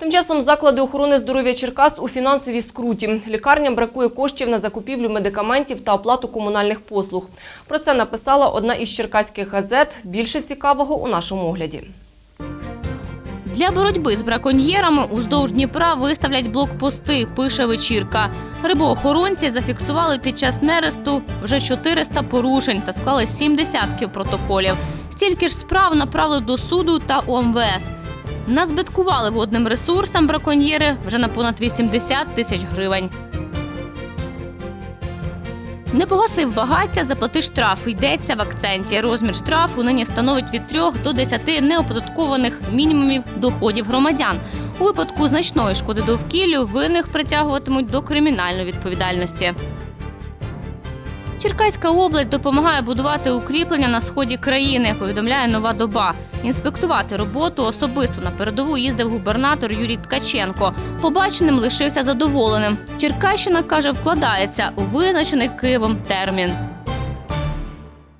Тим часом заклади охорони здоров'я Черкас у фінансовій скруті. Лікарням бракує коштів на закупівлю медикаментів та оплату комунальних послуг. Про це написала одна із черкаських газет. Більше цікавого у нашому огляді. Для боротьби з браконьєрами уздовж Дніпра виставлять блокпости, пише вечірка. Рибоохоронці зафіксували під час нересту вже 400 порушень та склали сім десятків протоколів. Стільки ж справ направили до суду та ОМВС. Назбиткували водним ресурсам браконьєри вже на понад 80 тисяч гривень. Не погасив багаття, заплати штраф. Йдеться в акценті. Розмір штрафу нині становить від 3 до 10 неоподаткованих мінімумів доходів громадян. У випадку значної шкоди довкіллю винних притягуватимуть до кримінальної відповідальності. Черкаська область допомагає будувати укріплення на сході країни, повідомляє нова доба. Інспектувати роботу особисто на передову їздив губернатор Юрій Ткаченко. Побаченим лишився задоволеним. Черкащина каже, вкладається у визначений Києвом термін.